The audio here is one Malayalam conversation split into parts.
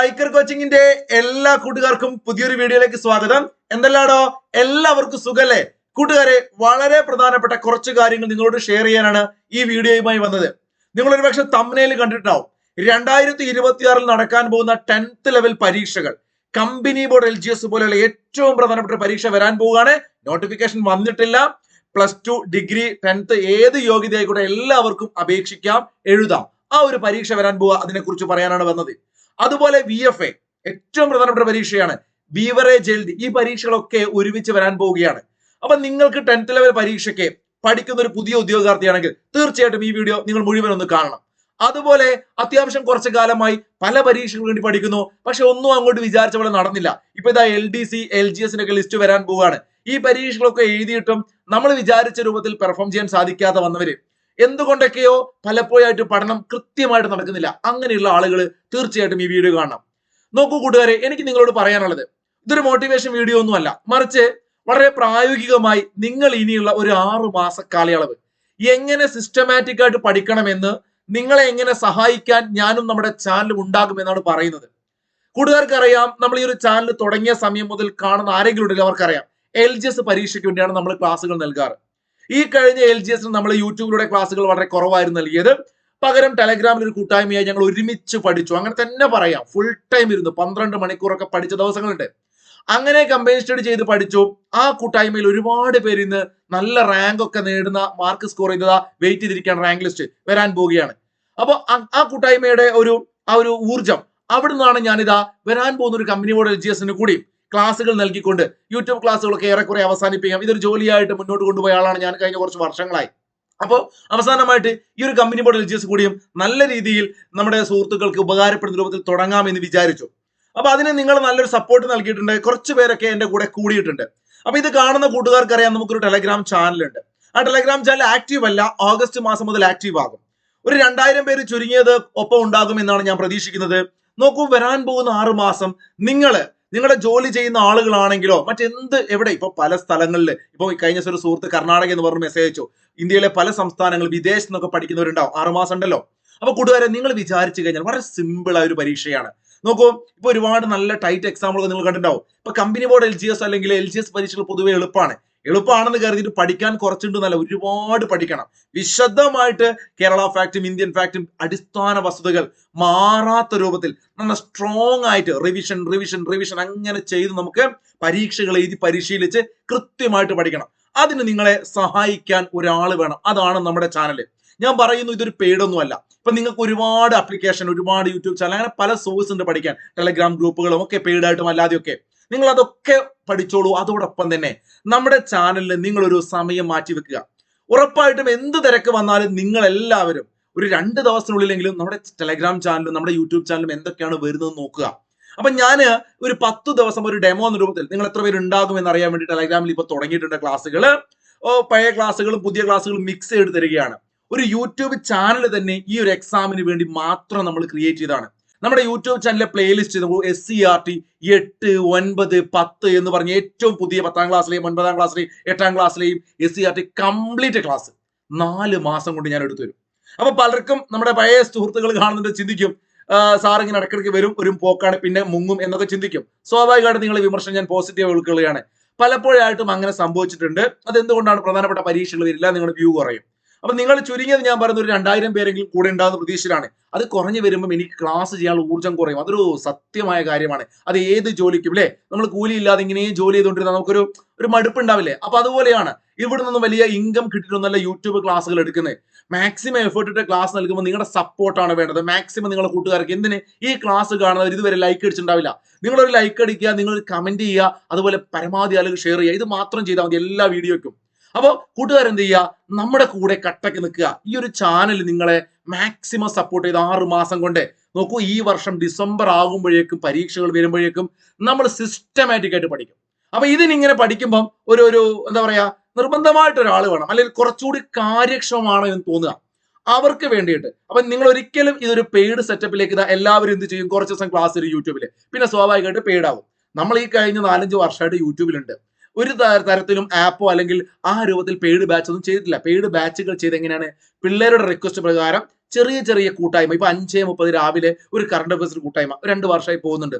സ്ട്രൈക്കർ കോച്ചിങ്ങിന്റെ എല്ലാ കൂട്ടുകാർക്കും പുതിയൊരു വീഡിയോയിലേക്ക് സ്വാഗതം. എന്തല്ലാടോ? എല്ലാവർക്കും സുഖല്ലേ? കൂട്ടുകാരെ വളരെ പ്രധാനപ്പെട്ട കുറച്ച് കാര്യങ്ങൾ നിങ്ങളോട് ഷെയർ ചെയ്യാനാണ് ഈ വീഡിയോയുമായി വന്നത്. നിങ്ങൾ ഒരുപക്ഷെ തമ്മിൽ കണ്ടിട്ടുണ്ടാവും. രണ്ടായിരത്തി ഇരുപത്തിയാറിൽ നടക്കാൻ പോകുന്ന ടെൻത്ത് ലെവൽ പരീക്ഷകൾ. Company board L G S പോലെയുള്ള ഏറ്റവും പ്രധാനപ്പെട്ട പരീക്ഷ വരാൻ പോവുകയാണ്. നോട്ടിഫിക്കേഷൻ വന്നിട്ടില്ല. പ്ലസ് ടു ഡിഗ്രി ടെൻത്ത് ഏത് യോഗ്യതയായിക്കോട്ടെ എല്ലാവർക്കും അപേക്ഷിക്കാം. എഴുതാം. ആ ഒരു പരീക്ഷ വരാൻ പോവുക. അതിനെക്കുറിച്ച് പറയാനാണ് വന്നത്. അതുപോലെ വി എഫ് എ ഏറ്റവും പ്രധാനപ്പെട്ട പരീക്ഷയാണ്. ബീവറേജ് എൽ ഡി ഈ പരീക്ഷകളൊക്കെ ഒരുമിച്ച് വരാൻ പോവുകയാണ്. അപ്പൊ നിങ്ങൾക്ക് ടെൻത്ത് ലെവൽ പരീക്ഷയ്ക്ക് പഠിക്കുന്ന ഒരു പുതിയ ഉദ്യോഗാർത്ഥിയാണെങ്കിൽ തീർച്ചയായിട്ടും ഈ വീഡിയോ നിങ്ങൾ മുഴുവൻ ഒന്ന് കാണണം. അതുപോലെ അത്യാവശ്യം കുറച്ചു കാലമായി പല പരീക്ഷകൾ വേണ്ടി പഠിക്കുന്നു. പക്ഷെ ഒന്നും അങ്ങോട്ട് വിചാരിച്ച പോലെ നടന്നില്ല. ഇപ്പൊ ഇതാ L D C L G എസിനൊക്കെ list വരാൻ പോവുകയാണ്. ഈ പരീക്ഷകളൊക്കെ എഴുതിയിട്ടും നമ്മൾ വിചാരിച്ച രൂപത്തിൽ പെർഫോം ചെയ്യാൻ സാധിക്കാതെ വന്നവര് എന്തുകൊണ്ടൊക്കെയോ പലപ്പോഴായിട്ട് പഠനം കൃത്യമായിട്ട് നടക്കുന്നില്ല. അങ്ങനെയുള്ള ആളുകൾ തീർച്ചയായിട്ടും ഈ വീഡിയോ കാണണം. നോക്കൂ കൂട്ടുകാരെ എനിക്ക് നിങ്ങളോട് പറയാനുള്ളത്. ഇതൊരു മോട്ടിവേഷൻ വീഡിയോ ഒന്നുമല്ല മറിച്ച് വളരെ പ്രായോഗികമായി നിങ്ങൾ ഇനിയുള്ള ഒരു ആറു മാസ കാലയളവ് എങ്ങനെ സിസ്റ്റമാറ്റിക് ആയിട്ട് പഠിക്കണമെന്ന് നിങ്ങളെ എങ്ങനെ സഹായിക്കാൻ ഞാനും നമ്മുടെ ചാനലും ഉണ്ടാകുമെന്നാണ് പറയുന്നത്. കൂട്ടുകാർക്ക് അറിയാം നമ്മൾ ഈ ഒരു ചാനൽ തുടങ്ങിയ സമയം മുതൽ കാണുന്ന ആരെങ്കിലും ഉണ്ടെങ്കിൽ അവർക്കറിയാം. എൽ ജി എസ് പരീക്ഷയ്ക്ക് വേണ്ടിയാണ് നമ്മൾ ക്ലാസ്സുകൾ നൽകാറ്. ഈ കഴിഞ്ഞ എൽ ജി എസിന് നമ്മൾ യൂട്യൂബിലൂടെ ക്ലാസ്സുകൾ വളരെ കുറവായിരുന്നു നൽകിയത്. പകരം ടെലഗ്രാമിൽ ഒരു കൂട്ടായ്മയായി ഞങ്ങൾ ഒരുമിച്ച് പഠിച്ചു. അങ്ങനെ തന്നെ പറയാം. ഫുൾ ടൈം ഇരുന്നു. പന്ത്രണ്ട് മണിക്കൂറൊക്കെ പഠിച്ച ദിവസങ്ങളുണ്ട്. അങ്ങനെ കമ്പൈൻ സ്റ്റഡി ചെയ്ത് പഠിച്ചു. ആ കൂട്ടായ്മയിൽ ഒരുപാട് പേര് ഇന്ന് നല്ല റാങ്ക് ഒക്കെ നേടുന്ന മാർക്ക് സ്കോർ ചെയ്തതാ വെയിറ്റ് ചെയ്തിരിക്കുകയാണ് റാങ്ക് ലിസ്റ്റ് വരാൻ പോവുകയാണ്. അപ്പോൾ ആ കൂട്ടായ്മയുടെ ഒരു ആ ഒരു ഊർജം അവിടുന്നാണ് ഞാനിതാ വരാൻ പോകുന്ന ഒരു കമ്പനി ബോർഡ് എൽ ജി എസിന് കൂടി ക്ലാസ്സുകൾ നൽകിക്കൊണ്ട് യൂട്യൂബ് ക്ലാസ്സുകളൊക്കെ ഏറെക്കുറെ അവസാനിപ്പിക്കാം. ഇതൊരു ജോലിയായിട്ട് മുന്നോട്ട് കൊണ്ടുപോയ ആളാണ് ഞാൻ കഴിഞ്ഞ കുറച്ച് വർഷങ്ങളായി. അപ്പോൾ അവസാനമായിട്ട് ഈ ഒരു കമ്പനി ബോർഡ് എൽ കൂടിയും നല്ല രീതിയിൽ നമ്മുടെ സുഹൃത്തുക്കൾക്ക് ഉപകാരപ്പെടുന്ന രൂപത്തിൽ തുടങ്ങാമെന്ന് വിചാരിച്ചു. അപ്പൊ അതിന് നിങ്ങൾ നല്ലൊരു സപ്പോർട്ട് നൽകിയിട്ടുണ്ട്. കുറച്ച് പേരൊക്കെ എന്റെ കൂടെ കൂടിയിട്ടുണ്ട്. അപ്പൊ ഇത് കാണുന്ന കൂട്ടുകാർക്ക് അറിയാം നമുക്കൊരു ടെലഗ്രാം ചാനലുണ്ട് ആ ടെലഗ്രാം ചാനൽ ആക്റ്റീവ് അല്ല ഓഗസ്റ്റ് മാസം മുതൽ ആക്റ്റീവ് ആകും. ഒരു രണ്ടായിരം പേര് ചുരുങ്ങിയത് ഒപ്പം ഉണ്ടാകും എന്നാണ് ഞാൻ പ്രതീക്ഷിക്കുന്നത്. നോക്കൂ വരാൻ പോകുന്ന ആറു മാസം നിങ്ങൾ നിങ്ങളുടെ ജോലി ചെയ്യുന്ന ആളുകളാണെങ്കിലോ മറ്റെന്ത് എവിടെ? ഇപ്പൊ പല സ്ഥലങ്ങളിൽ ഇപ്പൊ കഴിഞ്ഞ ഒരു സുഹൃത്ത് കർണാടക എന്ന് പറഞ്ഞ് മെസ്സേജ് അയച്ചു. ഇന്ത്യയിലെ പല സംസ്ഥാനങ്ങളും വിദേശത്ത് നിന്നൊക്കെ പഠിക്കുന്നവരുണ്ടാവും ആറുമാസം ഉണ്ടല്ലോ. അപ്പൊ കൂട്ടുകാരെ നിങ്ങൾ വിചാരിച്ചു കഴിഞ്ഞാൽ വളരെ സിമ്പിൾ ആയ ഒരു പരീക്ഷയാണ്. നോക്കൂ ഇപ്പൊ ഒരുപാട് നല്ല ടൈറ്റ് എക്സാമ്പിൾ നിങ്ങൾ കണ്ടിട്ടുണ്ടാവും. ഇപ്പൊ company board L G S അല്ലെങ്കിൽ എൽ ജി എസ് പരീക്ഷകൾ പൊതുവെ എളുപ്പമാണ്. എളുപ്പമാണെന്ന് കരുതിയിട്ട് പഠിക്കാൻ കുറച്ചുണ്ട് നല്ല ഒരുപാട് പഠിക്കണം. വിശദമായിട്ട് കേരള ഫാക്റ്റും ഇന്ത്യൻ ഫാക്റ്റും അടിസ്ഥാന വസ്തുതകൾ മാറാത്ത രൂപത്തിൽ നല്ല സ്ട്രോങ് ആയിട്ട് റിവിഷൻ റിവിഷൻ റിവിഷൻ അങ്ങനെ ചെയ്ത് നമുക്ക് പരീക്ഷകൾ എഴുതി പരിശീലിച്ച് കൃത്യമായിട്ട് പഠിക്കണം. അതിന് നിങ്ങളെ സഹായിക്കാൻ ഒരാൾ വേണം. അതാണ് നമ്മുടെ ചാനൽ ഞാൻ പറയുന്നു ഇതൊരു പേടൊന്നുമല്ല. ഇപ്പൊ നിങ്ങൾക്ക് ഒരുപാട് ആപ്ലിക്കേഷൻ ഒരുപാട് യൂട്യൂബ് ചാനൽ അങ്ങനെ പല സോഴ്സ് ഉണ്ട് പഠിക്കാൻ. ടെലഗ്രാം ഗ്രൂപ്പുകളും ഒക്കെ പെയ്ഡായിട്ടും അല്ലാതെയൊക്കെ. നിങ്ങൾ അതൊക്കെ പഠിച്ചോളൂ. അതോടൊപ്പം തന്നെ നമ്മുടെ ചാനലിൽ നിങ്ങൾ ഒരു സമയം മാറ്റി വെക്കുക. ഉറപ്പായിട്ടും എന്ത് തിരക്ക് വന്നാലും നിങ്ങൾ എല്ലാവരും ഒരു രണ്ട് ദിവസത്തിനുള്ളിലെങ്കിലും നമ്മുടെ ടെലഗ്രാം ചാനലും നമ്മുടെ യൂട്യൂബ് ചാനലും എന്തൊക്കെയാണ് വരുന്നത് നോക്കുക. അപ്പൊ ഞാൻ ഒരു പത്ത് ദിവസം ഒരു ഡെമോ എന്ന രൂപത്തിൽ നിങ്ങൾ എത്ര പേര് ഉണ്ടാകും എന്ന് അറിയാൻ വേണ്ടി ടെലഗ്രാമിൽ ഇപ്പൊ തുടങ്ങിയിട്ടുണ്ട് ക്ലാസ്സുകൾ പഴയ ക്ലാസ്സുകളും പുതിയ ക്ലാസ്സുകളും മിക്സ് ചെയ്ത് തരികയാണ്. ഒരു യൂട്യൂബ് ചാനൽ തന്നെ ഈ ഒരു എക്സാമിന് വേണ്ടി മാത്രം നമ്മൾ ക്രിയേറ്റ് ചെയ്താണ് നമ്മുടെ യൂട്യൂബ് ചാനലിലെ playlist S C R T എട്ട് ഒൻപത് പത്ത് എന്ന് പറഞ്ഞ ഏറ്റവും പുതിയ പത്താം ക്ലാസ്സിലെയും ഒൻപതാം ക്ലാസ്സിലെയും എട്ടാം ക്ലാസ്സിലെയും S C R T complete class നാല് മാസം കൊണ്ട് ഞാൻ എടുത്തു തരും അപ്പൊ പലർക്കും നമ്മുടെ പഴയ സുഹൃത്തുക്കൾ കാണുന്നുണ്ട് ചിന്തിക്കും. സാർ ഇങ്ങനെ ഇടയ്ക്കിടയ്ക്ക് വരും ഒരു പോക്കാണ് പിന്നെ മുങ്ങും എന്നൊക്കെ ചിന്തിക്കും. സ്വാഭാവികമായിട്ട് നിങ്ങൾ വിമർശനം ഞാൻ പോസിറ്റീവ് ഉൾക്കൊള്ളുകയാണ്. പലപ്പോഴായിട്ടും അങ്ങനെ സംഭവിച്ചിട്ടുണ്ട്. അതെന്തുകൊണ്ടാണ് പ്രധാനപ്പെട്ട പരീക്ഷകൾ വരില്ല നിങ്ങളുടെ വ്യൂ കുറയും. അപ്പൊ നിങ്ങൾ ചുരുങ്ങിയത് ഞാൻ പറയുന്ന ഒരു രണ്ടായിരം പേരെങ്കിലും കൂടെ ഉണ്ടാകുന്ന പ്രതീക്ഷയിലാണ്. അത് കുറഞ്ഞു വരുമ്പോൾ എനിക്ക് ക്ലാസ് ചെയ്യാനുള്ള ഊർജം കുറയും. അതൊരു സത്യമായ കാര്യമാണ്. അത് ഏത് ജോലിക്കും അല്ലേ നമ്മൾ കൂലി ഇല്ലാതെ ഇങ്ങനെ ജോലി ചെയ്തുകൊണ്ടിരുന്ന നമുക്കൊരു ഒരു മടുപ്പ് ഉണ്ടാവില്ലേ? അപ്പൊ അതുപോലെയാണ് ഇവിടെ നിന്ന് വലിയ ഇൻകം കിട്ടിയിട്ടൊന്നല്ല യൂട്യൂബ് ക്ലാസ്സുകൾ എടുക്കുന്നത്. മാക്സിമം എഫേർട്ട് ഇട്ട് ക്ലാസ് നൽകുമ്പോൾ നിങ്ങളുടെ സപ്പോർട്ടാണ് വേണ്ടത്. മാക്സിമം നിങ്ങളുടെ കൂട്ടുകാർക്ക് എന്തിന്? ഈ ക്ലാസ് കാണുന്നവർ ഇതുവരെ ലൈക്ക് അടിച്ചിട്ടുണ്ടാവില്ല. നിങ്ങളൊരു ലൈക്ക് അടിക്കുക നിങ്ങൾ കമന്റ് ചെയ്യുക അതുപോലെ പരമാവധി ആളുകൾ ഷെയർ ചെയ്യുക. ഇത് മാത്രം ചെയ്താൽ മതി എല്ലാ വീഡിയോയ്ക്കും അപ്പോൾ കൂട്ടുകാരെന്ത് ചെയ്യുക നമ്മുടെ കൂടെ കട്ടക്ക് നിൽക്കുക. ഈ ഒരു ചാനൽ നിങ്ങളെ മാക്സിമം സപ്പോർട്ട് ചെയ്ത് ആറ് മാസം കൊണ്ട്. നോക്കൂ ഈ വർഷം ഡിസംബർ ആകുമ്പോഴേക്കും പരീക്ഷകൾ വരുമ്പോഴേക്കും നമ്മൾ സിസ്റ്റമാറ്റിക് ആയിട്ട് പഠിക്കും. അപ്പൊ ഇതിനിങ്ങനെ പഠിക്കുമ്പം ഒരു ഒരു എന്താ പറയാ നിർബന്ധമായിട്ട് ഒരാൾ വേണം. അല്ലെങ്കിൽ കുറച്ചുകൂടി കാര്യക്ഷമമാണ് എന്ന് തോന്നുക. അവർക്ക് വേണ്ടിയിട്ട്. അപ്പൊ നിങ്ങൾ ഒരിക്കലും ഇതൊരു പെയ്ഡ് സെറ്റപ്പിലേക്ക് ഇതാ എല്ലാവരും എന്ത് ചെയ്യും? കുറച്ച് ദിവസം ക്ലാസ് യൂട്യൂബിൽ പിന്നെ സ്വാഭാവികമായിട്ട് പെയ്ഡ് ആവും. നമ്മൾ ഈ കഴിഞ്ഞ നാലഞ്ച് വർഷമായിട്ട് യൂട്യൂബിലുണ്ട് ഒരു തരത്തിലും ആപ്പോ അല്ലെങ്കിൽ ആ രൂപത്തിൽ പെയ്ഡ് ബാച്ച് ഒന്നും ചെയ്തിട്ടില്ല. പെയ്ഡ് ബാച്ചുകൾ ചെയ്ത് എങ്ങനെയാണ് പിള്ളേരുടെ റിക്വസ്റ്റ് പ്രകാരം ചെറിയ ചെറിയ കൂട്ടായ്മ. ഇപ്പൊ അഞ്ചേ മുപ്പത് രാവിലെ ഒരു കറണ്ട് അഫയേഴ്സ് കൂട്ടായ്മ. രണ്ട് വർഷമായി പോകുന്നുണ്ട്.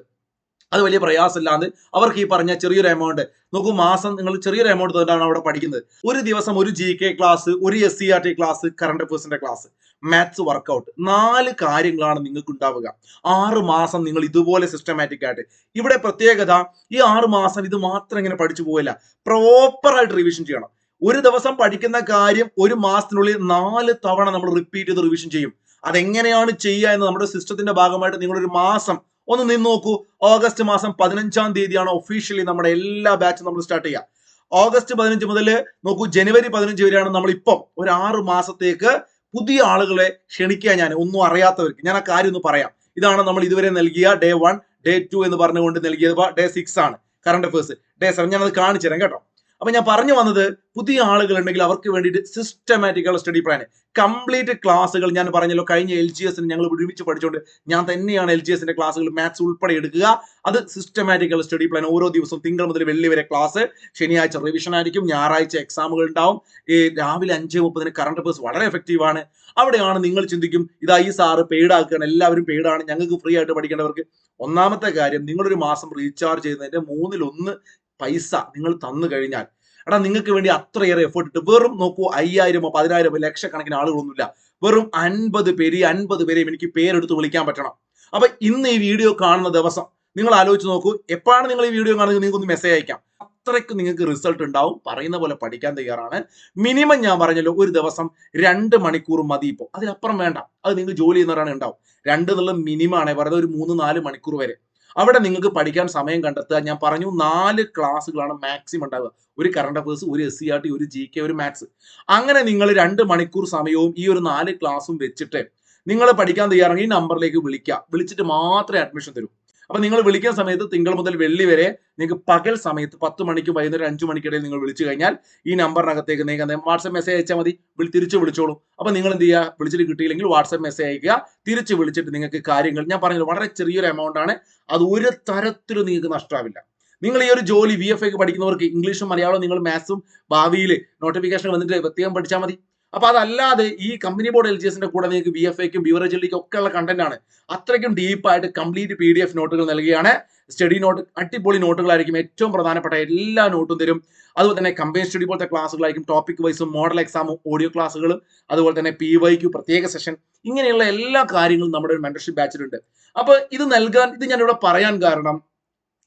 അത് വലിയ പ്രയാസമില്ലാതെ അവർക്ക് ഈ പറഞ്ഞ ചെറിയൊരു എമൗണ്ട് നോക്കൂ മാസം നിങ്ങൾ ചെറിയൊരു എമൗണ്ട് തന്നിട്ടാണ് അവിടെ പഠിക്കുന്നത്. ഒരു ദിവസം ഒരു ജി കെ ക്ലാസ് ഒരു S C R T class current അഫേഴ്സിന്റെ class maths workout നാല് കാര്യങ്ങളാണ് നിങ്ങൾക്ക് ഉണ്ടാവുക. ആറ് മാസം നിങ്ങൾ ഇതുപോലെ സിസ്റ്റമാറ്റിക് ആയിട്ട്. ഇവിടെ പ്രത്യേകത ഈ ആറ് മാസം ഇത് മാത്രം ഇങ്ങനെ പഠിച്ചു പോകില്ല പ്രോപ്പറായിട്ട് റിവിഷൻ ചെയ്യണം. ഒരു ദിവസം പഠിക്കുന്ന കാര്യം ഒരു മാസത്തിനുള്ളിൽ നാല് തവണ നമ്മൾ റിപ്പീറ്റ് ചെയ്ത് റിവിഷൻ ചെയ്യും. അതെങ്ങനെയാണ് ചെയ്യുക എന്ന് നമ്മുടെ സിസ്റ്റത്തിന്റെ ഭാഗമായിട്ട് നിങ്ങളൊരു മാസം ഒന്ന് നിന്ന് നോക്കൂ. ഓഗസ്റ്റ് മാസം പതിനഞ്ചാം തീയതിയാണ് ഒഫീഷ്യലി നമ്മുടെ എല്ലാ ബാച്ചും നമ്മൾ സ്റ്റാർട്ട് ചെയ്യുക. ഓഗസ്റ്റ് പതിനഞ്ച് മുതൽ നോക്കൂ ജനുവരി പതിനഞ്ച് വരെയാണ് നമ്മൾ ഇപ്പം ഒരു ആറ് മാസത്തേക്ക് പുതിയ ആളുകളെ ക്ഷണിക്കുക ഞാൻ ഒന്നും അറിയാത്തവർക്ക് ഞാൻ ആ കാര്യം ഒന്ന് പറയാം. ഇതാണ് നമ്മൾ ഇതുവരെ നൽകിയ ഡേ വൺ ഡേ ടു എന്ന് പറഞ്ഞുകൊണ്ട് നൽകിയത്. ഡേ സിക്സ് ആണ്. കറണ്ട് അഫേഴ്സ് ഡേ സെവൻ ഞാനത് കാണിച്ചു തരാം കേട്ടോ. അപ്പൊ ഞാൻ പറഞ്ഞു വന്നത് പുതിയ ആളുകൾ ഉണ്ടെങ്കിൽ അവർക്ക് വേണ്ടിയിട്ട് സിസ്റ്റമാറ്റിക് സ്റ്റഡി പ്ലാൻ കംപ്ലീറ്റ് ക്ലാസ്സുകൾ ഞാൻ പറഞ്ഞല്ലോ കഴിഞ്ഞ എൽ ജി എസിന് ഞങ്ങൾ ഒരുമിച്ച് പഠിച്ചുകൊണ്ട് ഞാൻ തന്നെയാണ് എൽ ജി എസിന്റെ ക്ലാസ്സുകൾ മാത്സ് ഉൾപ്പെടെ എടുക്കുക. അത് സിസ്റ്റമാറ്റിക് സ്റ്റഡി പ്ലാൻ ഓരോ ദിവസവും തിങ്കൾ മുതൽ വെള്ളി വരെ ക്ലാസ് ശനിയാഴ്ച റിവിഷൻ ആയിരിക്കും ഞായറാഴ്ച എക്സാമുകൾ ഉണ്ടാവും. ഈ രാവിലെ അഞ്ച് മുപ്പതിന് കറണ്ട് അഫേഴ്സ് വളരെ എഫക്റ്റീവ് ആണ്. അവിടെയാണ് നിങ്ങൾ ചിന്തിക്കും ഇതാ ഈ സാറ് പെയ്ഡ് ആക്കുകയാണ് എല്ലാവരും പെയ്ഡ് ആണ് ഞങ്ങൾക്ക് ഫ്രീ ആയിട്ട് പഠിക്കേണ്ടവർക്ക്. ഒന്നാമത്തെ കാര്യം നിങ്ങളൊരു മാസം റീചാർജ് ചെയ്യുന്നതിന്റെ മൂന്നിലൊന്ന് പൈസ നിങ്ങൾ തന്നു കഴിഞ്ഞാൽ. എടാ നിങ്ങൾക്ക് വേണ്ടി അത്രയേറെ എഫേർട്ട് ഇട്ട് വെറും നോക്കൂ അയ്യായിരമോ പതിനായിരമോ ലക്ഷക്കണക്കിന് ആളുകളൊന്നുമില്ല. വെറും അൻപത് പേര് അൻപത് പേരെയും എനിക്ക് പേരെടുത്ത് വിളിക്കാൻ പറ്റണം. അപ്പൊ ഇന്ന് ഈ വീഡിയോ കാണുന്ന ദിവസം നിങ്ങൾ ആലോചിച്ച് നോക്കൂ എപ്പോഴാണ് നിങ്ങൾ ഈ വീഡിയോ കാണുന്നത് നിങ്ങൾക്ക് ഒന്ന് മെസ്സേജ് അയക്കാം. അത്രയ്ക്ക് നിങ്ങൾക്ക് റിസൾട്ട് ഉണ്ടാവും. പറയുന്ന പോലെ പഠിക്കാൻ തയ്യാറാണ്. മിനിമം ഞാൻ പറഞ്ഞല്ലോ ഒരു ദിവസം രണ്ട് മണിക്കൂർ മതി ഇപ്പോൾ അതിനപ്പുറം വേണ്ട. അത് നിങ്ങൾ ജോലി ചെയ്യുന്നവരാണ് ഉണ്ടാവും. രണ്ട് എന്നുള്ള മിനിമം ആണ് വെറുതെ ഒരു മൂന്ന് നാല് മണിക്കൂർ വരെ. അവിടെ നിങ്ങൾക്ക് പഠിക്കാൻ സമയം കണ്ടെത്തുക. ഞാൻ പറഞ്ഞു നാല് ക്ലാസ്സുകളാണ് മാക്സിമം ഉണ്ടാവുക. ഒരു കറണ്ട് അഫേഴ്സ് ഒരു എസ് സി ആർ ടി ഒരു ജി കെ ഒരു മാത്സ് അങ്ങനെ നിങ്ങൾ രണ്ട് മണിക്കൂർ സമയവും ഈ ഒരു നാല് ക്ലാസ്സും വെച്ചിട്ട് നിങ്ങൾ പഠിക്കാൻ തയ്യാറെങ്കിൽ ഈ നമ്പറിലേക്ക് വിളിക്കുക. വിളിച്ചിട്ട് മാത്രമേ അഡ്മിഷൻ തരൂ. അപ്പൊ നിങ്ങൾ വിളിക്കുന്ന സമയത്ത് തിങ്കൾ മുതൽ വെള്ളി വരെ നിങ്ങൾക്ക് പകൽ സമയത്ത് പത്ത് മണിക്കും വൈകുന്നേരം അഞ്ചു മണിക്കിടയിൽ നിങ്ങൾ വിളിച്ചു കഴിഞ്ഞാൽ ഈ നമ്പറിനകത്തേക്ക് നിങ്ങൾക്ക് വാട്സപ്പ് മെസ്സേജ് അയച്ചാൽ മതി. വിളി തിരിച്ച് വിളിച്ചോളൂ. അപ്പൊ നിങ്ങൾ എന്ത് ചെയ്യുക? വിളിച്ചിട്ട് കിട്ടിയില്ലെങ്കിൽ വാട്സപ്പ് മെസ്സേജ് അയക്കുക. തിരിച്ച് വിളിച്ചിട്ട് നിങ്ങൾക്ക് കാര്യങ്ങൾ ഞാൻ പറഞ്ഞത് വളരെ ചെറിയൊരു എമൗണ്ട് ആണ്. അത് ഒരു തരത്തിലും നിങ്ങൾക്ക് നഷ്ടമാവില്ല നിങ്ങൾ ഈ ഒരു ജോലി വി എഫ് ഐക്ക് പഠിക്കുന്നവർക്ക് ഇംഗ്ലീഷും മലയാളവും നിങ്ങൾ മാത്സും ഭാവിയിൽ നോട്ടിഫിക്കേഷൻ വന്നിട്ട് പ്രത്യേകം പഠിച്ചാൽ മതി. അപ്പൊ അതല്ലാതെ ഈ കമ്പനി ബോർഡ് എൽ ജി എസിന്റെ കൂടെ നിങ്ങൾക്ക് ബി എഫ് ഐക്കും ബിവറേജിലേക്കും ഒക്കെ ഉള്ള കണ്ടന്റ് ആണ്. അത്രയ്ക്കും ഡീപ്പായിട്ട് കംപ്ലീറ്റ് പി ഡി എഫ് നോട്ടുകൾ നൽകുകയാണ്. സ്റ്റഡി നോട്ട് അടിപൊളി നോട്ടുകളായിരിക്കും ഏറ്റവും പ്രധാനപ്പെട്ട എല്ലാ നോട്ടും തരും. അതുപോലെ തന്നെ കമ്പനി സ്റ്റഡി പോലത്തെ ക്ലാസ്സുകളായിരിക്കും ടോപ്പിക് വൈസും മോഡൽ എക്സാമും ഓഡിയോ ക്ലാസ്സുകളും അതുപോലെ തന്നെ പി വൈക്ക് പ്രത്യേക സെഷൻ ഇങ്ങനെയുള്ള എല്ലാ കാര്യങ്ങളും നമ്മുടെ ഒരു മെന്റർഷിപ്പ് ബാച്ചിലുണ്ട് അപ്പൊ ഇത് നൽകാൻ ഇത് ഞാനിവിടെ പറയാൻ കാരണം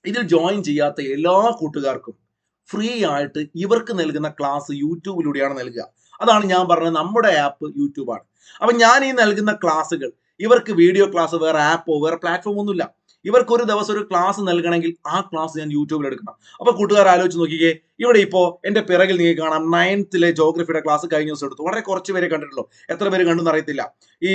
ഇതിൽ ജോയിൻ ചെയ്യാത്ത എല്ലാ കൂട്ടുകാർക്കും ഫ്രീ ആയിട്ട് ഇവർക്ക് നൽകുന്ന ക്ലാസ് യൂട്യൂബിലൂടെയാണ് നൽകുക. അതാണ് ഞാൻ പറഞ്ഞത് നമ്മുടെ ആപ്പ് യൂട്യൂബാണ്. അപ്പൊ ഞാൻ ഈ നൽകുന്ന ക്ലാസ്സുകൾ ഇവർക്ക് വീഡിയോ ക്ലാസ് വേറെ ആപ്പോ വേറെ പ്ലാറ്റ്ഫോം ഒന്നുമില്ല. ഇവർക്ക് ഒരു ദിവസം ഒരു ക്ലാസ് നൽകണമെങ്കിൽ ആ ക്ലാസ് ഞാൻ യൂട്യൂബിൽ എടുക്കണം. അപ്പൊ കൂട്ടുകാർ ആലോചിച്ച് നോക്കിക്കേ ഇവിടെ ഇപ്പോ എന്റെ പിറകിൽ നിങ്ങൾക്ക് കാണാം നയൻത്തിലെ ജോഗ്രഫിയുടെ ക്ലാസ് കഴിഞ്ഞ ദിവസം എടുത്തു. വളരെ കുറച്ച് പേരെ കണ്ടിട്ടുള്ളൂ. എത്ര പേര് കണ്ടെന്ന് അറിയത്തില്ല. ഈ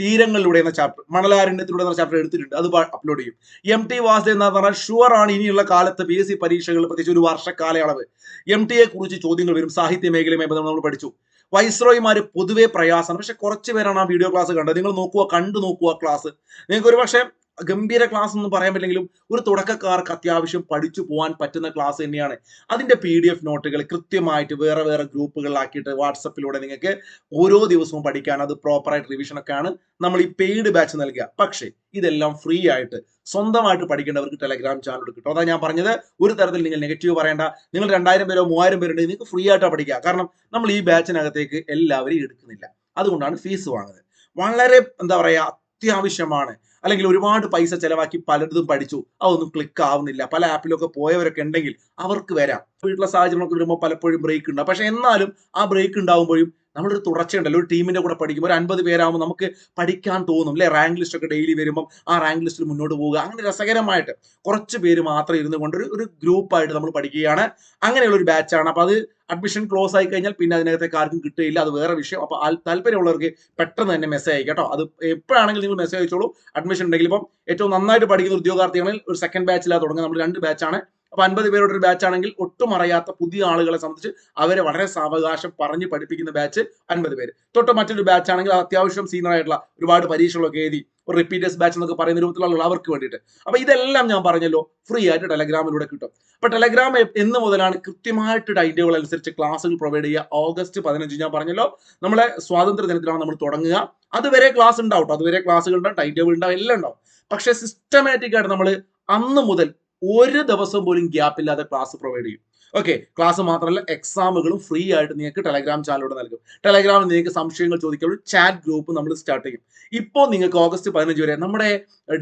തീരങ്ങളിലൂടെ എന്ന ചാപ്റ്റർ മണലാരണ്യത്തിലൂടെ എന്ന ചാപ്റ്റർ എടുത്തിട്ടുണ്ട്. അത് അപ്ലോഡ് ചെയ്യും. എം ടി വാസുദേവ് എന്ന് പറഞ്ഞാൽ ഷുവർ ആണ് ഇനിയുള്ള കാലത്ത് പി എസ് സി പരീക്ഷകൾ പ്രത്യേകിച്ച് ഒരു വർഷ കാലയളവ് എം ടിയെ കുറിച്ച് ചോദ്യങ്ങൾ വരും. സാഹിത്യ മേഖലയുമായി നമ്മൾ പഠിച്ചു. വൈസ്രോയിമാർ പൊതുവെ പ്രയാസം പക്ഷെ കുറച്ച് പേരാണ് ആ വീഡിയോ ക്ലാസ് കണ്ടത്. നിങ്ങൾ നോക്കുക കണ്ടു നോക്കുക ക്ലാസ് നിങ്ങൾക്ക് ഒരു പക്ഷേ ഗംഭീര ക്ലാസ് ഒന്നും പറയാൻ പറ്റില്ലെങ്കിലും ഒരു തുടക്കക്കാർക്ക് അത്യാവശ്യം പഠിച്ചു പോകാൻ പറ്റുന്ന ക്ലാസ് തന്നെയാണ്. അതിന്റെ പി ഡി എഫ് നോട്ടുകൾ കൃത്യമായിട്ട് വേറെ വേറെ ഗ്രൂപ്പുകളിലാക്കിയിട്ട് വാട്സപ്പിലൂടെ നിങ്ങൾക്ക് ഓരോ ദിവസവും പഠിക്കാൻ അത് പ്രോപ്പറായിട്ട് റിവിഷൻ ഒക്കെയാണ് നമ്മൾ ഈ പെയ്ഡ് ബാച്ച് നൽകുക. പക്ഷേ ഇതെല്ലാം ഫ്രീ ആയിട്ട് സ്വന്തമായിട്ട് പഠിക്കേണ്ടവർക്ക് ടെലഗ്രാം ചാനൽ കിട്ടും. അതാ ഞാൻ പറഞ്ഞത്. ഒരു തരത്തിൽ നിങ്ങൾ നെഗറ്റീവ് പറയേണ്ട. നിങ്ങൾ രണ്ടായിരം പേരോ മൂവായിരം പേരോ നിങ്ങൾക്ക് ഫ്രീ ആയിട്ടാണ് പഠിക്കുക. കാരണം നമ്മൾ ഈ ബാച്ചിനകത്തേക്ക് എല്ലാവരെയും എടുക്കുന്നില്ല. അതുകൊണ്ടാണ് ഫീസ് വാങ്ങുന്നത്. വളരെ എന്താ പറയാ അത്യാവശ്യമാണ്. അല്ലെങ്കിൽ ഒരുപാട് പൈസ ചെലവാക്കി പലതും പഠിച്ചു. അതൊന്നും ക്ലിക്ക് ആവുന്നില്ല. പല ആപ്പിലൊക്കെ പോയവരൊക്കെ ഉണ്ടെങ്കിൽ അവർക്ക് വരാം. വീട്ടിലെ സാഹചര്യമൊക്കെ വരുമ്പോൾ പലപ്പോഴും ബ്രേക്ക് ഉണ്ടാവും പക്ഷെ എന്നാലും ആ ബ്രേക്ക് ഉണ്ടാവുമ്പോഴും നമ്മളൊരു തുടർച്ചയുണ്ടല്ലോ. ഒരു ടീമിന്റെ കൂടെ പഠിക്കുമ്പോൾ ഒരു അൻപത് പേരാകുമ്പോൾ നമുക്ക് പഠിക്കാൻ തോന്നും അല്ലെ? റാങ്ക് ലിസ്റ്റ് ഒക്കെ ഡെയിലി വരുമ്പോൾ ആ റാങ്ക് ലിസ്റ്റിൽ മുന്നോട്ട് പോവുക. അങ്ങനെ രസകരമായിട്ട് കുറച്ച് പേര് മാത്രം ഇരുന്നു കൊണ്ട് ഒരു ഒരു ഗ്രൂപ്പായിട്ട് നമ്മൾ പഠിക്കുകയാണ്. അങ്ങനെയുള്ള ഒരു ബാച്ചാണ് അപ്പൊ അത് അഡ്മിഷൻ ക്ലോസ് ആയി കഴിഞ്ഞാൽ പിന്നെ അതിനകത്തേക്ക് ആർക്കും കിട്ടുകയില്ല. അത് വേറെ വിഷയം. അപ്പോൾ താല്പര്യമുള്ളവർക്ക് പെട്ടെന്ന് തന്നെ മെസ്സേജ് അയക്കാം കേട്ടോ. അത് എപ്പോഴാണെങ്കിലും നിങ്ങൾ മെസ്സേജ് അയച്ചോളൂ. അഡ്മിഷൻ ഉണ്ടെങ്കിൽ ഇപ്പം ഏറ്റവും നന്നായിട്ട് പഠിക്കുന്ന ഉദ്യോഗാർത്ഥികളിൽ ഒരു സെക്കൻഡ് ബാച്ചിലാണ് തുടങ്ങുന്നത് നമ്മൾ രണ്ട് ബാച്ചാണ് അപ്പൊ അൻപത് പേരുടെ ഒരു ബാച്ച് ആണെങ്കിൽ ഒട്ടും അറിയാത്ത പുതിയ ആളുകളെ സംബന്ധിച്ച് അവരെ വളരെ സാവകാശം പറഞ്ഞ് പഠിപ്പിക്കുന്ന ബാച്ച് അൻപത് പേര്. തൊട്ട് മറ്റൊരു ബാച്ച് ആണെങ്കിൽ അത്യാവശ്യം സീനിയർ ആയിട്ടുള്ള ഒരുപാട് പരീക്ഷകളൊക്കെ എഴുതി ഒരു റിപ്പീറ്റേഴ്സ് ബാച്ച് എന്നൊക്കെ പറയുന്ന രൂപത്തിലുള്ള അവർക്ക് വേണ്ടിയിട്ട്. അപ്പൊ ഇതെല്ലാം ഞാൻ പറഞ്ഞല്ലോ ഫ്രീ ആയിട്ട് ടെലഗ്രാമിലൂടെ കിട്ടും. അപ്പൊ ടെലഗ്രാം എന്ന് മുതലാണ് കൃത്യമായിട്ട് ടൈം അനുസരിച്ച് ക്ലാസ്സുകൾ പ്രൊവൈഡ് ചെയ്യുക. ഓഗസ്റ്റ് പതിനഞ്ച് ഞാൻ പറഞ്ഞല്ലോ നമ്മളെ സ്വാതന്ത്ര്യ ദിനത്തിലാണ് നമ്മൾ തുടങ്ങുക. അതുവരെ ക്ലാസ് ഉണ്ടാവും അതുവരെ ക്ലാസ്സുകൾ ഉണ്ടാവും ടൈം ടേബിൾ ഉണ്ടാവും എല്ലാം ഉണ്ടാവും. പക്ഷെ സിസ്റ്റമാറ്റിക് ആയിട്ട് നമ്മൾ അന്ന് മുതൽ ഒരു ദിവസം പോലും ഗ്യാപ്പ് ഇല്ലാതെ ക്ലാസ് പ്രൊവൈഡ് ചെയ്യും. ഓക്കെ ക്ലാസ് മാത്രമല്ല എക്സാമുകളും ഫ്രീ ആയിട്ട് നിങ്ങൾക്ക് ടെലഗ്രാം ചാനലിലൂടെ നൽകും. ടെലഗ്രാമിൽ നിങ്ങൾക്ക് സംശയങ്ങൾ ചോദിക്കുമ്പോൾ ചാറ്റ് ഗ്രൂപ്പ് നമ്മൾ സ്റ്റാർട്ട് ചെയ്യും. ഇപ്പോൾ നിങ്ങൾക്ക് ഓഗസ്റ്റ് പതിനഞ്ച് വരെ നമ്മുടെ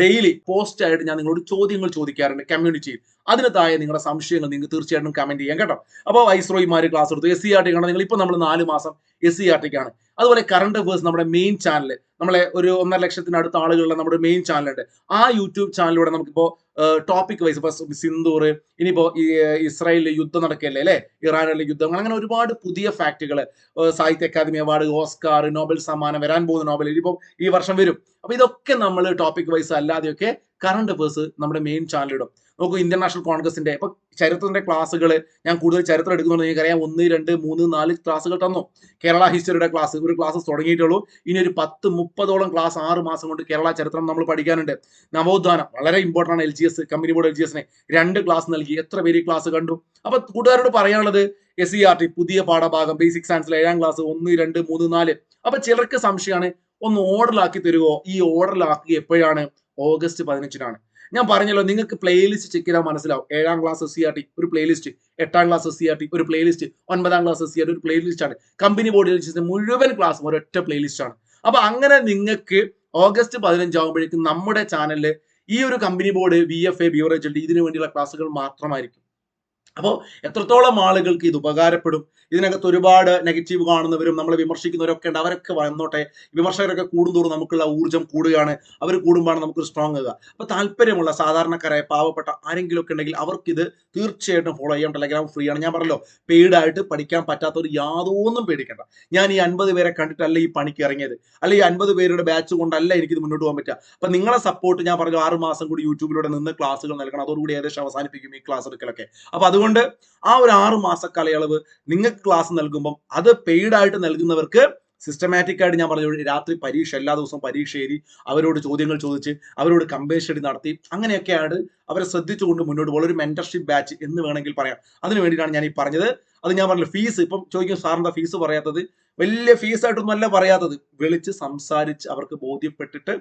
ഡെയിലി പോസ്റ്റ് ആയിട്ട് ഞാൻ നിങ്ങളോട് ചോദ്യങ്ങൾ ചോദിക്കാറുണ്ട് കമ്മ്യൂണിറ്റിയിൽ അതിന് താഴെ നിങ്ങളുടെ സംശയങ്ങൾ നിങ്ങൾക്ക് തീർച്ചയായിട്ടും കമന്റ് ചെയ്യാം കേട്ടോ. അപ്പോൾ വൈസ്രോയിമാർ ക്ലാസ് എടുത്തു എസ് സി ആർ ടി കാണാൻ നിങ്ങൾ ഇപ്പോൾ നമ്മൾ നാല് മാസം എസ് സി ആർ ടിക്കാണ് അതുപോലെ കറണ്ട് അഫേഴ്സ് നമ്മുടെ മെയിൻ ചാനൽ നമ്മളെ ഒരു ഒന്നര ലക്ഷത്തിനടുത്ത ആളുകളുടെ നമ്മുടെ മെയിൻ ചാനലുണ്ട് ആ യൂട്യൂബ് ചാനലിലൂടെ നമുക്കിപ്പോൾ ടോപ്പിക് വൈസ് ഇപ്പൊ സിന്ദൂർ ഇനിയിപ്പോ ഇസ്രായേലിൽ യുദ്ധം നടക്കല്ലേ അല്ലെ? ഇറാനിലെ യുദ്ധങ്ങൾ അങ്ങനെ ഒരുപാട് പുതിയ ഫാക്ടുകൾ സാഹിത്യ അക്കാദമി അവാർഡ് ഓസ്കാർ നോബൽ സമ്മാനം വരാൻ പോകുന്ന നോബൽ ഇനിയിപ്പോ ഈ വർഷം വരും. അപ്പൊ ഇതൊക്കെ നമ്മൾ ടോപ്പിക് വൈസ് അല്ലാതെയൊക്കെ കറണ്ട് അഫേഴ്സ് നമ്മുടെ മെയിൻ ചാനലിടും നോക്കൂ നാഷണൽ കോൺഗ്രസിന്റെ ഇപ്പൊ ചരിത്രത്തിന്റെ ക്ലാസ്സുകൾ ഞാൻ കൂടുതൽ ചരിത്രം എടുക്കുന്നുണ്ട് നിങ്ങൾക്കറിയാം ഒന്ന് രണ്ട് മൂന്ന് നാല് ക്ലാസ്സുകൾ തന്നു. കേരള ഹിസ്റ്ററിയുടെ ക്ലാസ് ഒരു ക്ലാസ് തുടങ്ങിയിട്ടുള്ളൂ. ഇനി ഒരു പത്ത് മുപ്പതോളം ക്ലാസ് ആറ് മാസം കൊണ്ട് കേരള ചരിത്രം നമ്മൾ പഠിക്കാനുണ്ട്. നവോത്ഥാനം വളരെ ഇമ്പോർട്ടന്റ് ആണ് L G S company board L G എസിനെ രണ്ട് ക്ലാസ് നൽകി. എത്ര പേര് ഈ ക്ലാസ് കണ്ടു? അപ്പൊ കൂട്ടുകാരോട് പറയാനുള്ളത് എസ് സി ആർ ടി പുതിയ പാഠഭാഗം ബേസിക് സയൻസിലെ ഏഴാം ക്ലാസ് ഒന്ന് രണ്ട് മൂന്ന് നാല്. അപ്പൊ ചിലർക്ക് സംശയമാണ് ഒന്ന് ഓർഡറിലാക്കി തരുമോ ഈ ഓർഡറിലാക്കി എപ്പോഴാണ്? ഓഗസ്റ്റ് പതിനഞ്ചിനാണ്. ഞാൻ പറഞ്ഞല്ലോ നിങ്ങൾക്ക് പ്ലേലിസ്റ്റ് ചെക്ക് ചെയ്താൽ മനസ്സിലാവും. ഏഴാം ക്ലാസ് സി ആർ ടി ഒരു പ്ലേലിസ്റ്റ് എട്ടാം ക്ലാസ് സി ആർ ടി ഒരു പ്ലേലിസ്റ്റ് ഒൻപതാം ക്ലാസ് സി ആർ ടി ഒരു പ്ലേലിസ്റ്റ് ആണ്. കമ്പനി ബോർഡ് മുഴുവൻ ക്ലാസ് ഒരൊറ്റ പ്ലേലിസ്റ്റ് ആണ്. അപ്പൊ അങ്ങനെ നിങ്ങൾക്ക് ഓഗസ്റ്റ് പതിനഞ്ചാകുമ്പോഴേക്കും നമ്മുടെ ചാനലിൽ ഈ ഒരു company board V F A ബിയോറേജ് ഇതിനു വേണ്ടിയുള്ള ക്ലാസ്സുകൾ മാത്രമായിരിക്കും. അപ്പോൾ എത്രത്തോളം ആളുകൾക്ക് ഇത് ഉപകാരപ്പെടും? ഇതിനകത്ത് ഒരുപാട് നെഗറ്റീവ് കാണുന്നവരും നമ്മളെ വിമർശിക്കുന്നവരൊക്കെ ഉണ്ട്. അവരൊക്കെ വന്നോട്ടെ. വിമർശകരൊക്കെ കൂടുന്തോറും നമുക്കുള്ള ഊർജം കൂടുകയാണ്. അവർ കൂടുമ്പോഴാണ് നമുക്ക് സ്ട്രോങ് ആകുക അപ്പൊ താല്പര്യമുള്ള സാധാരണക്കാരായ പാവപ്പെട്ട ആരെങ്കിലും ഒക്കെ ഉണ്ടെങ്കിൽ അവർക്ക് ഇത് തീർച്ചയായിട്ടും ഫോളോ ചെയ്യാം ടെലഗ്രാം ഫ്രീ ആണ്. ഞാൻ പറഞ്ഞല്ലോ പെയ്ഡ് ആയിട്ട് പഠിക്കാൻ പറ്റാത്തവർ യാതൊന്നും പേടിക്കണ്ട. ഞാൻ ഈ അൻപത് പേരെ കണ്ടിട്ടല്ല ഈ പണിക്ക് ഇറങ്ങിയത്. അല്ല ഈ അൻപത് പേരുടെ ബാച്ച് കൊണ്ടല്ല എനിക്കിത് മുന്നോട്ട് പോകാൻ പറ്റുക. അപ്പൊ നിങ്ങളെ സപ്പോർട്ട് ഞാൻ പറഞ്ഞു ആറ് മാസം കൂടി യൂട്യൂബിലൂടെ നിന്ന് ക്ലാസ്സുകൾ നൽകണം. അതോടുകൂടി ഏകദേശം അവസാനിപ്പിക്കും ഈ ക്ലാസ് എടുക്കലൊക്കെ. അപ്പൊ അതുകൊണ്ട് ആ ഒരു ആറ് മാസ കാലയളവ് നിങ്ങൾക്ക് ക്ലാസ് നൽകുമ്പം അത് പെയ്ഡ് ആയിട്ട് നൽകുന്നവർക്ക് സിസ്റ്റമാറ്റിക് ആയിട്ട് ഞാൻ പറഞ്ഞു രാത്രി പരീക്ഷ എല്ലാ ദിവസവും പരീക്ഷ എഴുതി അവരോട് ചോദ്യങ്ങൾ ചോദിച്ച് അവരോട് കമ്പയർ സ്റ്റഡി നടത്തി അങ്ങനെയൊക്കെയാണ് അവരെ ശ്രദ്ധിച്ചുകൊണ്ട് മുന്നോട്ട് പോകുന്ന ഒരു മെന്റർഷിപ്പ് ബാച്ച് എന്ന് വേണമെങ്കിൽ പറയാം. അതിന് വേണ്ടിയിട്ടാണ് ഞാൻ ഈ പറഞ്ഞത്. അത് ഞാൻ പറഞ്ഞു ഫീസ് ഇപ്പം ചോദിക്കും സാറിന്റെ ഫീസ് പറയാത്തത്? വലിയ ഫീസ് ആയിട്ടൊന്നും അല്ല പറയാത്തത്. വിളിച്ച് സംസാരിച്ച് അവർക്ക് ബോധ്യപ്പെട്ടിട്ട്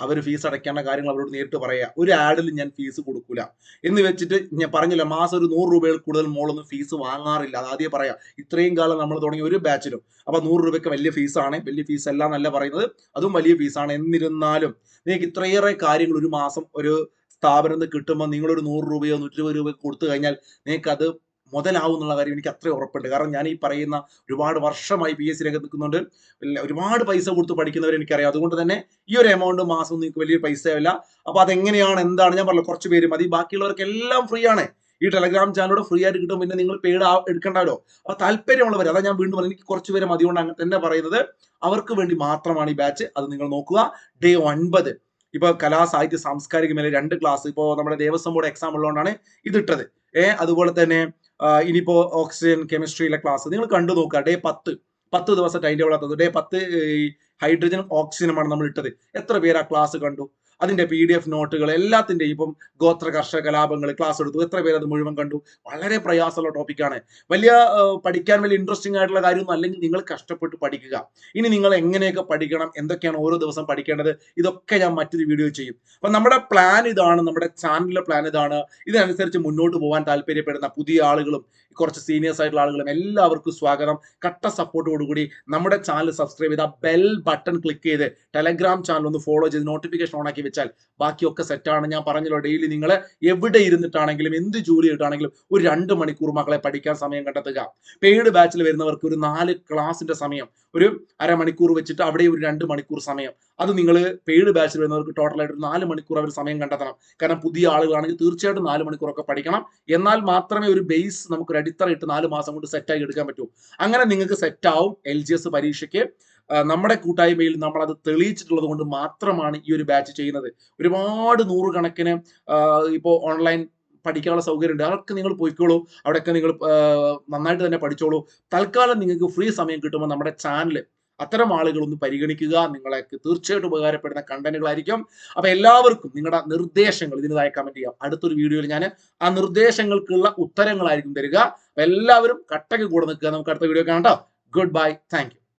അവർ ഫീസ് അടയ്ക്കേണ്ട കാര്യങ്ങൾ അവരോട് നേരിട്ട് പറയാ. ഒരു ആഡിലും ഞാൻ ഫീസ് കൊടുക്കൂല. എന്ന് വെച്ചിട്ട് ഞാൻ പറഞ്ഞില്ല മാസം ഒരു നൂറ് രൂപയിൽ കൂടുതൽ മോളൊന്നും ഫീസ് വാങ്ങാറില്ല. അത് ആദ്യം പറയാം. ഇത്രയും കാലം നമ്മൾ തുടങ്ങിയ ഒരു ബാച്ചിലും അപ്പൊ നൂറ് രൂപയ്ക്ക് വലിയ ഫീസാണ് വലിയ ഫീസ് അല്ല എന്നല്ല പറയുന്നത്. അതും വലിയ ഫീസാണ് എന്നിരുന്നാലും നിങ്ങൾക്ക് ഇത്രയേറെ കാര്യങ്ങൾ ഒരു മാസം ഒരു സ്ഥാപനം കിട്ടുമ്പോൾ നിങ്ങളൊരു നൂറ് രൂപയോ നൂറ്റി രൂപയോ കൊടുത്തു കഴിഞ്ഞാൽ നിങ്ങൾക്ക് അത് മുതലാവും എന്നുള്ള കാര്യം എനിക്ക് അത്രയും ഉറപ്പുണ്ട്. കാരണം ഞാൻ ഈ പറയുന്ന ഒരുപാട് വർഷമായി പി എസ് സി രംഗത്ത് നിൽക്കുന്നുണ്ട്. ഒരുപാട് പൈസ കൊടുത്ത് പഠിക്കുന്നവർ എനിക്കറിയാം. അതുകൊണ്ട് തന്നെ ഈ ഒരു എമൗണ്ട് മാസം നിങ്ങൾക്ക് വലിയ പൈസയല്ല അപ്പോൾ അതെങ്ങനെയാണ് എന്താണ് ഞാൻ പറഞ്ഞു കുറച്ച് പേര് മതി. ബാക്കിയുള്ളവർക്ക് എല്ലാം ഫ്രീ ആണ്. ഈ ടെലഗ്രാം ചാനലോട് ഫ്രീ ആയിട്ട് കിട്ടും. പിന്നെ നിങ്ങൾ പെയ്ഡ് എടുക്കണ്ടല്ലോ അപ്പൊ താല്പര്യമുള്ളവർ അതാ ഞാൻ വീണ്ടും എനിക്ക് കുറച്ച് പേര് മതിയോണ്ട് അങ്ങനെ തന്നെ പറയുന്നത് അവർക്ക് വേണ്ടി മാത്രമാണ് ഈ ബാച്ച് അത് നിങ്ങൾ നോക്കുക. ഡേ ഒൻപത്. ഇപ്പൊ കലാ സാഹിത്യ സാംസ്കാരിക മേലെ രണ്ട് ക്ലാസ് ഇപ്പോ നമ്മുടെ ദേവസ്വം ബോർഡ് എക്സാം ഉള്ളതുകൊണ്ടാണ് ഇതിട്ടത്. ഏഹ് അതുപോലെ തന്നെ ഇനിയിപ്പോ ഓക്സിജൻ കെമിസ്ട്രിയിലെ ക്ലാസ് നിങ്ങൾ കണ്ടു നോക്കുക ഡേ പത്ത് പത്ത് ദിവസം ടൈം ടേബിൾ ആത്തത് ഡേ പത്ത് ഹൈഡ്രജനും ഓക്സിജനുമാണ് നമ്മൾ ഇട്ടത്. എത്ര പേര് ആ ക്ലാസ് കണ്ടു? അതിന്റെ പി ഡി എഫ് നോട്ടുകൾ എല്ലാത്തിന്റെയും ഇപ്പം ഗോത്ര കർഷക കലാപങ്ങൾ ക്ലാസ് എടുത്തു. എത്ര പേര് അത് മുഴുവൻ കണ്ടു? വളരെ പ്രയാസമുള്ള ടോപ്പിക്കാണ് വലിയ പഠിക്കാൻ വലിയ ഇൻട്രസ്റ്റിംഗ് ആയിട്ടുള്ള കാര്യമൊന്നും അല്ലെങ്കിൽ നിങ്ങൾ കഷ്ടപ്പെട്ട് പഠിക്കുക. ഇനി നിങ്ങൾ എങ്ങനെയൊക്കെ പഠിക്കണം? എന്തൊക്കെയാണ് ഓരോ ദിവസം പഠിക്കേണ്ടത്? ഇതൊക്കെ ഞാൻ മറ്റൊരു വീഡിയോ ചെയ്യും. അപ്പൊ നമ്മുടെ പ്ലാൻ ഇതാണ് നമ്മുടെ ചാനലിലെ പ്ലാൻ ഇതാണ്. ഇതിനനുസരിച്ച് മുന്നോട്ട് പോകാൻ താല്പര്യപ്പെടുന്ന പുതിയ ആളുകളും കുറച്ച് സീനിയേഴ്സ് ആയിട്ടുള്ള ആളുകളും എല്ലാവർക്കും സ്വാഗതം. കട്ട സപ്പോർട്ടോടുകൂടി നമ്മുടെ ചാനൽ സബ്സ്ക്രൈബ് ചെയ്ത് ബെൽ ബട്ടൺ ക്ലിക്ക് ചെയ്ത് ടെലഗ്രാം ചാനൽ ഒന്ന് ഫോളോ ചെയ്ത് നോട്ടിഫിക്കേഷൻ ഓൺ ആക്കി വെച്ചാൽ ബാക്കിയൊക്കെ സെറ്റാണ് ഞാൻ പറഞ്ഞല്ലോ ഡെയിലി നിങ്ങൾ എവിടെ ഇരുന്നിട്ടാണെങ്കിലും എന്ത് ജോലി ഇട്ടാണെങ്കിലും ഒരു രണ്ട് മണിക്കൂർ മക്കളെ പഠിക്കാൻ സമയം കണ്ടെത്തുക. പെയ്ഡ് ബാച്ചിൽ വരുന്നവർക്ക് ഒരു നാല് ക്ലാസിന്റെ സമയം ഒരു അരമണിക്കൂർ വെച്ചിട്ട് അവിടെ ഒരു രണ്ട് മണിക്കൂർ സമയം. അത് നിങ്ങൾ പെയ്ഡ് ബാച്ചിൽ വരുന്നവർക്ക് ടോട്ടലായിട്ട് നാല് മണിക്കൂർ അവർ സമയം കണ്ടെത്തണം. കാരണം പുതിയ ആളുകളാണെങ്കിൽ തീർച്ചയായിട്ടും നാല് മണിക്കൂറൊക്കെ പഠിക്കണം. എന്നാൽ മാത്രമേ ഒരു ബേസ് നമുക്ക് ഒരു അടിത്തറ ഇട്ട് നാല് മാസം കൊണ്ട് സെറ്റാക്കി എടുക്കാൻ പറ്റൂ. അങ്ങനെ നിങ്ങൾക്ക് സെറ്റാവും എൽ ജി എസ് പരീക്ഷയ്ക്ക്. നമ്മുടെ കൂട്ടായ്മയിൽ നമ്മൾ അത് തെളിയിച്ചിട്ടുള്ളത് കൊണ്ട് മാത്രമാണ് ഈ ഒരു ബാച്ച് ചെയ്യുന്നത്. ഒരുപാട് നൂറുകണക്കിന് ഇപ്പോൾ ഓൺലൈൻ പഠിക്കാനുള്ള സൗകര്യം ഉണ്ട് അതൊക്കെ നിങ്ങൾ പോയിക്കോളൂ. അവിടെയൊക്കെ നിങ്ങൾ നന്നായിട്ട് തന്നെ പഠിച്ചോളൂ. തൽക്കാലം നിങ്ങൾക്ക് ഫ്രീ സമയം കിട്ടുമ്പോൾ നമ്മുടെ ചാനൽ അത്തരം ആളുകൾ ഒന്ന് പരിഗണിക്കുക. നിങ്ങൾക്ക് തീർച്ചയായിട്ടും ഉപകാരപ്പെടുന്ന കണ്ടന്റുകളായിരിക്കും അപ്പൊ എല്ലാവർക്കും നിങ്ങളുടെ നിർദ്ദേശങ്ങൾ ഇതിനായി കമന്റ് ചെയ്യാം. അടുത്തൊരു വീഡിയോയിൽ ഞാൻ ആ നിർദ്ദേശങ്ങൾക്കുള്ള ഉത്തരങ്ങളായിരിക്കും തരിക. എല്ലാവരും കട്ടക്ക് കൂടെ നിൽക്കുക. നമുക്ക് അടുത്ത വീഡിയോ കാണാം ഗുഡ് ബൈ താങ്ക്